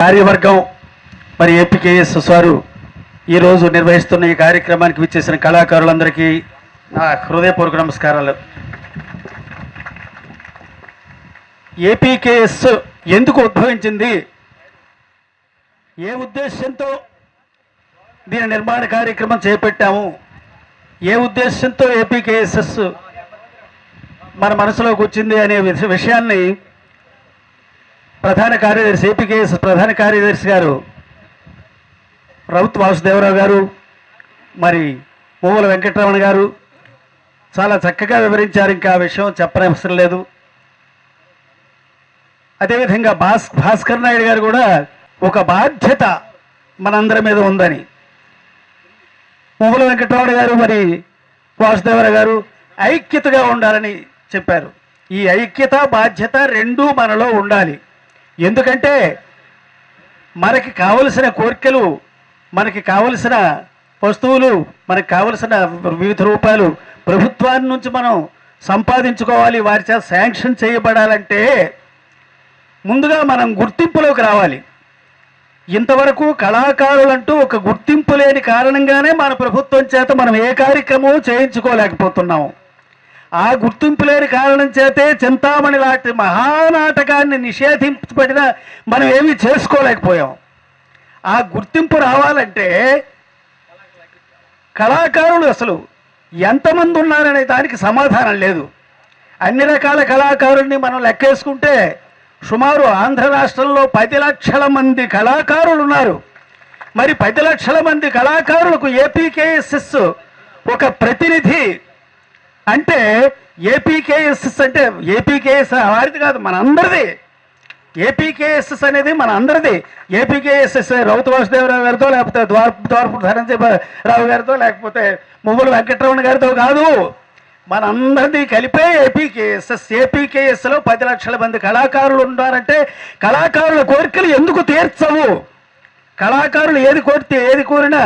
కార్యవర్గం మరి ఏపీకేఎస్ సారు ఈరోజు నిర్వహిస్తున్న ఈ కార్యక్రమానికి విచ్చేసిన కళాకారులందరికీ నా హృదయపూర్వక నమస్కారాలు. ఏపీకేఎస్ ఎందుకు ఉద్భవించింది? ఏ ఉద్దేశంతో దీని నిర్మాణ కార్యక్రమం చేపట్టాము? ఏ ఉద్దేశంతో ఏపీకేఎస్ఎస్ మన మనసులోకి వచ్చింది అనే విషయాన్ని ప్రధాన కార్యదర్శి ఏపీకేఎస్ ప్రధాన కార్యదర్శి గారు రౌత్ వాసుదేవరావు గారు మరి పువ్వుల వెంకటరమణ గారు చాలా చక్కగా వివరించారు. ఇంకా ఆ విషయం చెప్పనవసరం లేదు. అదేవిధంగా భాస్ భాస్కర్ నాయుడు గారు కూడా ఒక బాధ్యత మనందరి మీద ఉందని. పువ్వుల వెంకటరమణ గారు మరి వాసుదేవరావు గారు ఐక్యతగా ఉండాలని చెప్పారు. ఈ ఐక్యత బాధ్యత రెండూ మనలో ఉండాలి. ఎందుకంటే మనకి కావలసిన కోరికలు మనకి కావలసిన వస్తువులు మనకి కావలసిన వివిధ రూపాయలు ప్రభుత్వాన్ని నుంచి మనం సంపాదించుకోవాలి వారి చేత శాంక్షన్ చేయబడాలంటే ముందుగా మనం గుర్తింపులోకి రావాలి. ఇంతవరకు కళాకారులంటూ ఒక గుర్తింపు లేని కారణంగానే మన ప్రభుత్వం చేత మనం ఏ కార్యక్రమం చేయించుకోలేకపోతున్నాము. ఆ గుర్తింపు లేని కారణం చేతే చింతామణి లాంటి మహానాటకాన్ని నిషేధించబడిన మనం ఏమీ చేసుకోలేకపోయాం. ఆ గుర్తింపు రావాలంటే కళాకారులు అసలు ఎంతమంది ఉన్నారనే దానికి సమాధానం లేదు. అన్ని రకాల కళాకారుల్ని మనం లెక్కేసుకుంటే సుమారు ఆంధ్ర రాష్ట్రంలో పది లక్షల మంది కళాకారులు ఉన్నారు మరి పది లక్షల మంది కళాకారులకు ఏపీకేఎస్ఎస్ ఒక ప్రతినిధి అంటే ఏపీకేఎస్ఎస్ అంటే ఏపీకేఎస్ వారిది కాదు మన అందరిది ఏపీకేఎస్ఎస్ అనేది మన అందరిది ఏపీకేఎస్ఎస్ రౌత వాసుదేవరావు గారితో లేకపోతే ద్వార ద్వారపు ధనంజయ రావు గారితో లేకపోతే మువ్వుల వెంకటరమణ గారితో కాదు. మనందరినీ కలిపే ఏపీకేఎస్ఎస్ ఏపీకేఎస్లో పది లక్షల మంది కళాకారులు ఉన్నారంటే కళాకారుల కోరికలు ఎందుకు తీర్చవు? కళాకారులు ఏది కోరితే ఏది కోరినా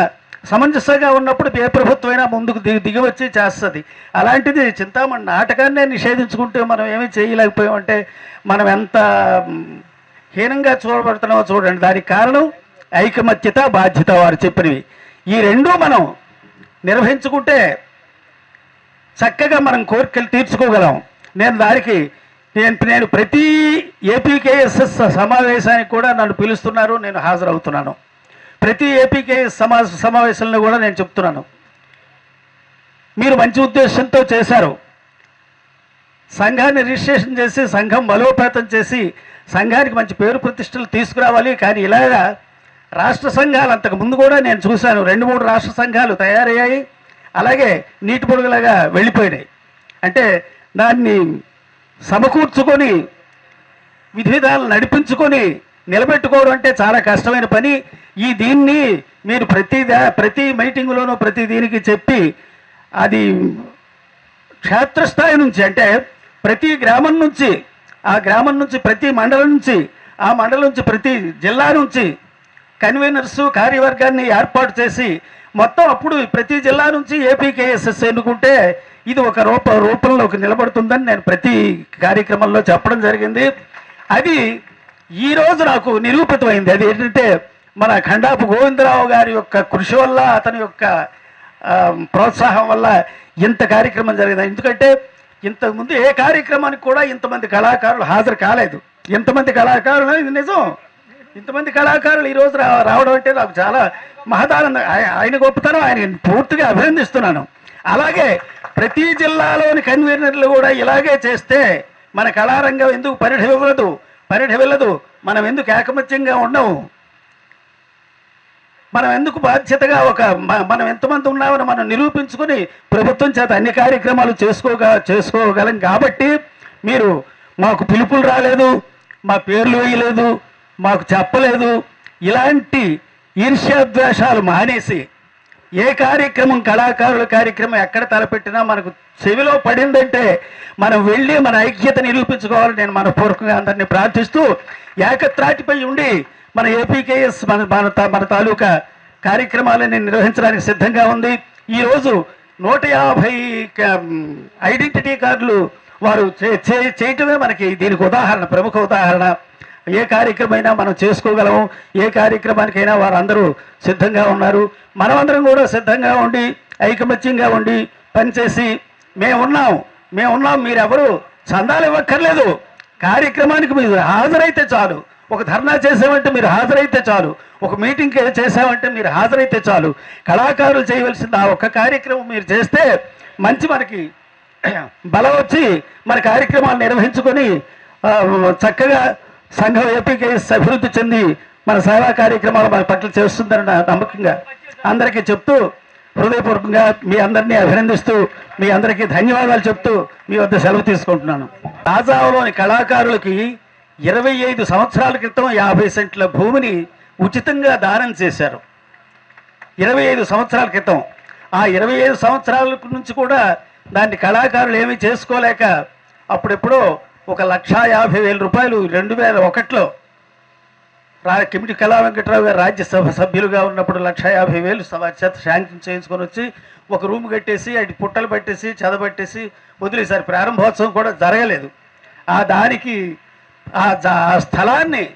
సమంజసంగా ఉన్నప్పుడు ఏ ప్రభుత్వమైనా ముందుకు దిగి దిగివచ్చి చేస్తుంది. అలాంటిది చింతామణి నాటకాన్నే నిషేధించుకుంటే మనం ఏమీ చేయలేకపోయామంటే మనం ఎంత హీనంగా చూడబడుతున్నామో చూడండి. దానికి కారణం ఐకమత్యత బాధ్యత వారు చెప్పినవి. ఈ రెండూ మనం నిర్వహించుకుంటే చక్కగా మనం కోరికలు తీర్చుకోగలం. నేను దానికి నేను నేను ప్రతి ఏపీకేఎస్ఎస్ సమావేశానికి కూడా నన్ను పిలుస్తున్నారు. నేను హాజరవుతున్నాను. ప్రతి ఏపీకే సమా సమావేశంలో కూడా నేను చెప్తున్నాను. మీరు మంచి ఉద్దేశంతో చేశారు. సంఘాన్ని రిజిస్ట్రేషన్ చేసి సంఘం బలోపేతం చేసి సంఘానికి మంచి పేరు ప్రతిష్టలు తీసుకురావాలి. కానీ ఇలాగా రాష్ట్ర సంఘాలు అంతకు ముందు కూడా నేను చూశాను. రెండు మూడు రాష్ట్ర సంఘాలు తయారయ్యాయి. అలాగే నీటి పొడుగులాగా వెళ్ళిపోయినాయి. అంటే దాన్ని సమకూర్చుకొని విధి విధాలు నడిపించుకొని నిలబెట్టుకోవడం అంటే చాలా కష్టమైన పని. ఈ దీన్ని మీరు ప్రతి ప్రతి మీటింగులోనూ ప్రతి దీనికి చెప్పి అది క్షేత్రస్థాయి నుంచి అంటే ప్రతి గ్రామం నుంచి ఆ గ్రామం నుంచి ప్రతి మండలం నుంచి ఆ మండలం నుంచి ప్రతి జిల్లా నుంచి కన్వీనర్స్ కార్యవర్గాన్ని ఏర్పాటు చేసి మొత్తం అప్పుడు ప్రతి జిల్లా నుంచి ఏపీకేఎస్ఎస్ ఎన్నుకుంటే ఇది ఒక రూప రూపంలో నిలబడుతుందని నేను ప్రతి కార్యక్రమంలో చెప్పడం జరిగింది. అది ఈరోజు నాకు నిరూపితమైంది. అది ఏంటంటే మన ఖండాపు గోవిందరావు గారి యొక్క కృషి వల్ల అతని యొక్క ప్రోత్సాహం వల్ల ఇంత కార్యక్రమం జరిగింది. ఎందుకంటే ఇంతకుముందు ఏ కార్యక్రమానికి కూడా ఇంతమంది కళాకారులు హాజరు కాలేదు. ఇంతమంది కళాకారులు ఇది నిజం. ఇంతమంది కళాకారులు ఈరోజు రా- రావడం అంటే నాకు చాలా మహదానందం. ఆయన గొప్పతనం ఆయన పూర్తిగా అభినందిస్తున్నాను. అలాగే ప్రతి జిల్లాలోని కన్వీనర్లు కూడా ఇలాగే చేస్తే మన కళారంగం ఎందుకు పరిఢ వెళ్ళదు వెళ్ళదు. మనం ఎందుకు ఏకమత్యంగా ఉండము మనం ఎందుకు బాధ్యతగా ఒక మనం ఎంతమంది ఉన్నామని మనం నిరూపించుకుని ప్రభుత్వం చేత అన్ని కార్యక్రమాలు చేసుకోగా చేసుకోగలం కాబట్టి మీరు మాకు పిలుపులు రాలేదు మా పేర్లు వేయలేదు మాకు చెప్పలేదు. ఇలాంటి ఈర్ష్యాద్వేషాలు మానేసి ఏ కార్యక్రమం కళాకారుల కార్యక్రమం ఎక్కడ తలపెట్టినా మనకు చెవిలో పడిందంటే మనం వెళ్ళి మన ఐక్యత నిరూపించుకోవాలని నేను మనపూర్వకంగా అందరినీ ప్రార్థిస్తూ ఏకత్రాటిపై ఉండి మన ఏపీకేఎస్ మన మన మన తాలూకా కార్యక్రమాలని నిర్వహించడానికి సిద్ధంగా ఉంది. ఈరోజు నూట యాభై క- ఐడెంటిటీ కార్డులు వారు చే- చే- చేయటమే మనకి దీనికి ఉదాహరణ ప్రముఖ ఉదాహరణ. ఏ కార్యక్రమైనా మనం చేసుకోగలము. ఏ కార్యక్రమానికైనా వారందరూ సిద్ధంగా ఉన్నారు. మనమందరం కూడా సిద్ధంగా ఉండి ఐకమత్యంగా ఉండి పనిచేసి మేమున్నాం మేమున్నాం మీరెవరు చందాలు ఇవ్వక్కర్లేదు. కార్యక్రమానికి మీరు హాజరైతే చాలు. ఒక ధర్నా చేసామంటే మీరు హాజరైతే చాలు. ఒక మీటింగ్ చేసామంటే మీరు హాజరైతే చాలు. కళాకారులు చేయవలసింది ఆ ఒక్క కార్యక్రమం మీరు చేస్తే మంచి మనకి బలం వచ్చి మన కార్యక్రమాలు నిర్వహించుకొని చక్కగా సంఘం ఏపీకేఎస్ అభివృద్ధి చెంది మన సేవా కార్యక్రమాలు మన పట్ల చేస్తుందని నా నమ్మకంగా అందరికీ చెప్తూ హృదయపూర్వకంగా మీ అందరినీ అభినందిస్తూ మీ అందరికీ ధన్యవాదాలు చెప్తూ మీ వద్ద సెలవు తీసుకుంటున్నాను. తాజావులోని కళాకారులకి ఇరవై ఐదు సంవత్సరాల క్రితం యాభై సెంట్ల భూమిని ఉచితంగా దానం చేశారు. ఇరవై ఐదు సంవత్సరాల క్రితం. ఆ ఇరవై ఐదు సంవత్సరాల నుంచి కూడా దాన్ని కళాకారులు ఏమీ చేసుకోలేక అప్పుడెప్పుడో ఒక లక్షా యాభై వేల రూపాయలు రెండు వేల ఒకటిలో రా కిమిటి కళా వెంకట్రావు గారు రాజ్యసభ సభ్యులుగా ఉన్నప్పుడు లక్ష యాభై వేలు సభ చేత శాంక్షన్ చేయించుకొని వచ్చి ఒక రూమ్ కట్టేసి అటు పుట్టలు పట్టేసి చదబట్టేసి వదిలేశారు. ప్రారంభోత్సవం కూడా జరగలేదు. ఆ దానికి ఆ జ- ఆ స్థలాన్ని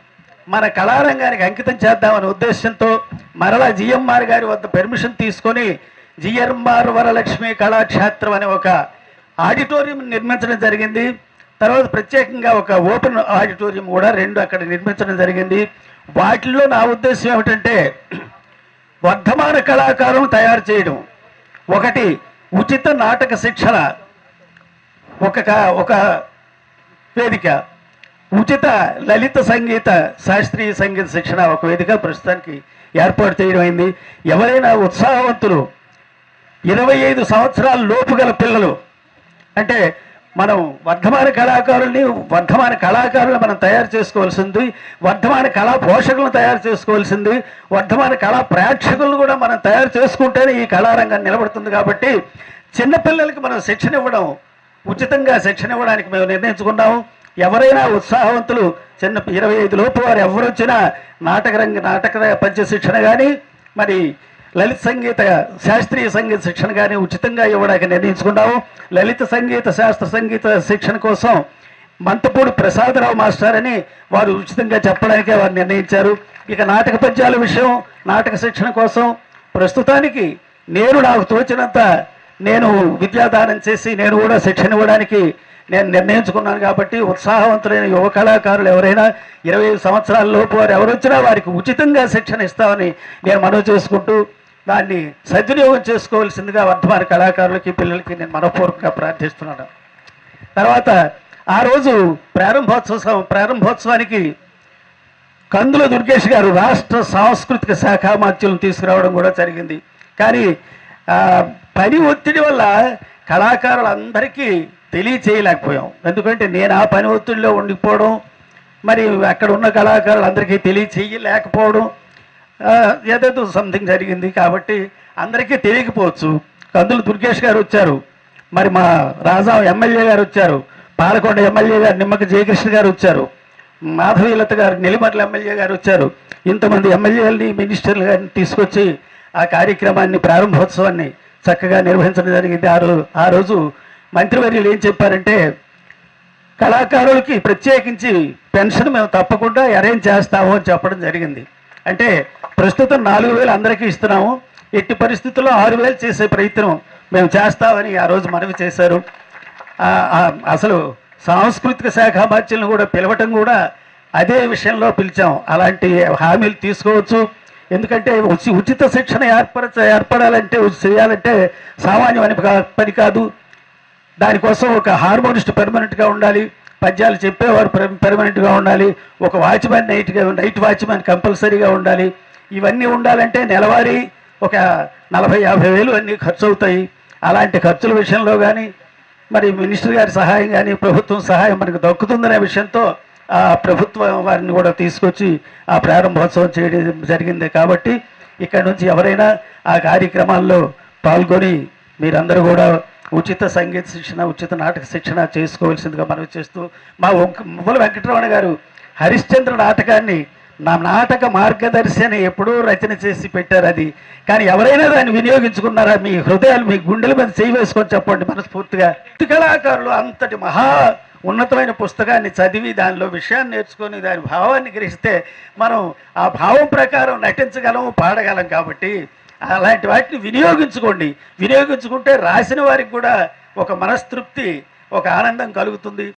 మన కళారంగానికి అంకితం చేద్దామనే ఉద్దేశంతో మరలా జిఎంఆర్ గారి వద్ద పెర్మిషన్ తీసుకొని జిఎంఆర్ వరలక్ష్మి కళాక్షేత్రం అనే ఒక ఆడిటోరియం నిర్మించడం జరిగింది. తర్వాత ప్రత్యేకంగా ఒక ఓపెన్ ఆడిటోరియం కూడా రెండు అక్కడ నిర్మించడం జరిగింది. వాటిల్లో నా ఉద్దేశం ఏమిటంటే వర్ధమాన కళాకారం తయారు చేయడం. ఒకటి ఉచిత నాటక శిక్షణ. ఒక ఒక వేదిక. ఉచిత లలిత సంగీత శాస్త్రీయ సంగీత శిక్షణ ఒక వేదిక ప్రస్తుతానికి ఏర్పాటు చేయడం అయింది. ఎవరైనా ఉత్సాహవంతులు ఇరవై ఐదు సంవత్సరాల లోపు గల పిల్లలు అంటే మనం వర్ధమాన కళాకారుల్ని వర్ధమాన కళాకారులను మనం తయారు చేసుకోవాల్సింది వర్ధమాన కళా పోషకులను తయారు చేసుకోవాల్సింది వర్ధమాన కళా ప్రేక్షకులను కూడా మనం తయారు చేసుకుంటేనే ఈ కళారంగం నిలబడుతుంది కాబట్టి చిన్నపిల్లలకి మనం శిక్షణ ఇవ్వడం ఉచితంగా శిక్షణ ఇవ్వడానికి మేము నిర్ణయించుకున్నాము ఎవరైనా ఉత్సాహవంతులు చిన్న ఇరవై ఐదు లోపు వారు ఎవరొచ్చినా నాటక రంగ నాటక పంచ శిక్షణ కానీ మరి లలిత సంగీత శాస్త్రీయ సంగీత శిక్షణ కానీ ఉచితంగా ఇవ్వడానికి నిర్ణయించుకున్నాము లలిత సంగీత శాస్త్ర సంగీత శిక్షణ కోసం మంతపూడి ప్రసాదరావు మాస్టర్ అని వారు ఉచితంగా చెప్పడానికే వారు నిర్ణయించారు. ఇక నాటక పద్యాల విషయం నాటక శిక్షణ కోసం ప్రస్తుతానికి నేను నాకు తోచినంత నేను విద్యాదానం చేసి నేను కూడా శిక్షణ ఇవ్వడానికి నేను నిర్ణయించుకున్నాను కాబట్టి ఉత్సాహవంతులైన యువ కళాకారులు ఎవరైనా ఇరవై ఐదు సంవత్సరాల లోపు వారు ఎవరు వచ్చినా వారికి ఉచితంగా శిక్షణ ఇస్తామని నేను మనవి చేసుకుంటూ దాన్ని సద్వినియోగం చేసుకోవాల్సిందిగా వర్ధమాన కళాకారులకి పిల్లలకి నేను మనపూర్వకంగా ప్రార్థిస్తున్నాను. తర్వాత ఆ రోజు ప్రారంభోత్సవం ప్రారంభోత్సవానికి కందుల దుర్గేష్ గారు రాష్ట్ర సాంస్కృతిక శాఖ మాధ్యులను తీసుకురావడం కూడా జరిగింది. కానీ పని ఒత్తిడి వల్ల కళాకారులందరికీ తెలియచేయలేకపోయాం. ఎందుకంటే నేను ఆ పని ఒత్తిడిలో ఉండిపోవడం మరి అక్కడ ఉన్న కళాకారులందరికీ తెలియచేయలేకపోవడం ఏదేదో సంథింగ్ జరిగింది కాబట్టి అందరికీ తెలియకపోవచ్చు. కందులు దుర్గేష్ గారు వచ్చారు. మరి మా రాజా ఎమ్మెల్యే గారు వచ్చారు. పాలకొండ ఎమ్మెల్యే గారు నిమ్మక జయకృష్ణ గారు వచ్చారు. మాధవీలత గారు నెలిమర్ల ఎమ్మెల్యే గారు వచ్చారు. ఇంతమంది ఎమ్మెల్యేలని మినిస్టర్లు గారిని తీసుకొచ్చి ఆ కార్యక్రమాన్ని ప్రారంభోత్సవాన్ని చక్కగా నిర్వహించడం జరిగింది. ఆ రోజు ఆ రోజు మంత్రివర్యులు ఏం చెప్పారంటే కళాకారులకి ప్రత్యేకించి పెన్షన్ మేము తప్పకుండా అరేంజ్ చేస్తాము అని చెప్పడం జరిగింది. అంటే ప్రస్తుతం నాలుగు వేలు అందరికీ ఇస్తున్నాము. ఎట్టి పరిస్థితుల్లో ఆరు వేలు చేసే ప్రయత్నం మేము చేస్తామని ఆ రోజు మనవి చేశారు. అసలు సాంస్కృతిక శాఖ బాధ్యులను కూడా పిలవటం కూడా అదే విషయంలో పిలిచాం. అలాంటి హామీలు తీసుకోవచ్చు. ఎందుకంటే ఉచి- ఉచిత శిక్షణ ఏర్పరచ ఏర్పడాలంటే చేయాలంటే సామాన్యమైన కా- పని కాదు. దానికోసం ఒక హార్మోనిస్ట్ పెర్మనెంట్గా ఉండాలి. పద్యాలు చెప్పేవారు పెర్మనెంట్గా ఉండాలి. ఒక వాచ్మెన్ నైట్గా నైట్ వాచ్మెన్ కంపల్సరీగా ఉండాలి. ఇవన్నీ ఉండాలంటే నెలవారీ ఒక నలభై యాభై వేలు అన్నీ ఖర్చు అవుతాయి అలాంటి ఖర్చుల విషయంలో కానీ మరి మినిస్టర్ గారి సహాయం కానీ ప్రభుత్వం సహాయం మనకు దక్కుతుందనే విషయంతో ఆ ప్రభుత్వం వారిని కూడా తీసుకొచ్చి ఆ ప్రారంభోత్సవం చేయడం జరిగింది. కాబట్టి ఇక్కడ నుంచి ఎవరైనా ఆ కార్యక్రమాల్లో పాల్గొని మీరందరూ కూడా ఉచిత సంగీత శిక్షణ ఉచిత నాటక శిక్షణ చేసుకోవాల్సిందిగా మనవి చేస్తూ మా ఒంక- మువ్వల వెంకటరమణ గారు హరిశ్చంద్ర నాటకాన్ని నా నాటక మార్గదర్శి అని ఎప్పుడూ రచన చేసి పెట్టారు అది. కానీ ఎవరైనా దాన్ని వినియోగించుకున్నారా? మీ హృదయాలు మీ గుండెల మీద చేయి వేసుకొని చెప్పండి మనస్ఫూర్తిగా. కళాకారులు అంతటి మహా ఉన్నతమైన పుస్తకాన్ని చదివి దానిలో విషయాన్ని నేర్చుకొని దాని భావాన్ని గ్రహిస్తే మనం ఆ భావం ప్రకారం నటించగలము పాడగలం కాబట్టి అలాంటి వాటిని వినియోగించుకోండి. వినియోగించుకుంటే రాసిన వారికి కూడా ఒక మనస్తృప్తి ఒక ఆనందం కలుగుతుంది.